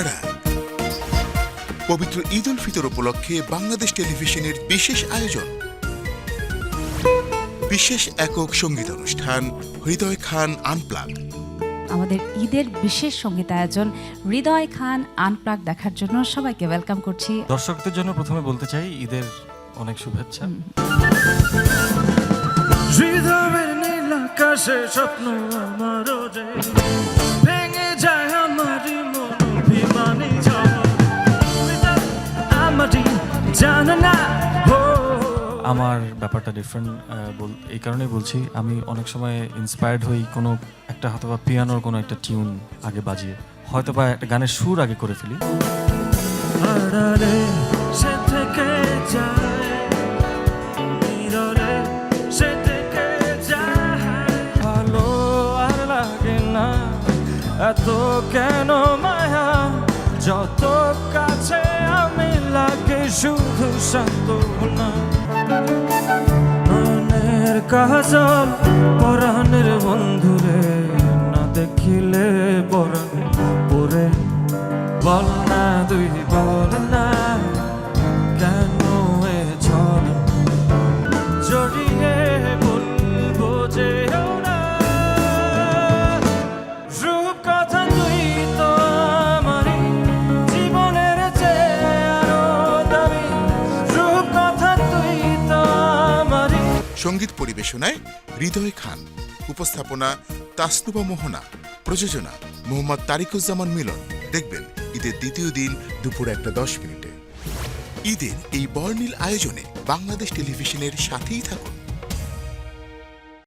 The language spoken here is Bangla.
আর পবিত্র ঈদ উল ফিতর উপলক্ষে বাংলাদেশ টেলিভিশনের বিশেষ আয়োজন। বিশেষ একক সংগীত অনুষ্ঠান হৃদয় খান আনপ্লাগ। আমাদের ঈদের বিশেষ সংগীত আয়োজন হৃদয় খান আনপ্লাগ দেখার জন্য সবাইকে ওয়েলকাম করছি। দর্শকদের জন্য প্রথমে বলতে চাই ঈদের অনেক শুভেচ্ছা। হৃদয়ের নীল আকাশে স্বপ্ন আমারও যে জানা না আমার ব্যাপারটা ডিফারেন্ট বল এই কারণেই বলছি আমি অনেক সময় ইন্সপায়ার্ড হই কোনো একটা হয়তো বা পিয়ানোর কোনো একটা টিউন আগে বাজিয়ে। হয়তো বা একটা গানের সুর আগে করে ফেলি। আড়ালে সে থেকে সে ভালো লাগে না এত কেন শুধু সান্ত্বনা মনের কাজল পরাণের বন্ধুরে না দেখিলে পরাণ পরে বল। সংগীত পরিবেশনায় হৃদয় খান। উপস্থাপনা তাসনুবা মোহনা। প্রযোজনা মোহাম্মদ তারিকুজ্জামান মিলন। দেখবেন ঈদের দ্বিতীয় দিন দুপুর একটা দশ মিনিটে। ঈদের এই বর্ণিল আয়োজনে বাংলাদেশ টেলিভিশনের সাথেই থাকুন।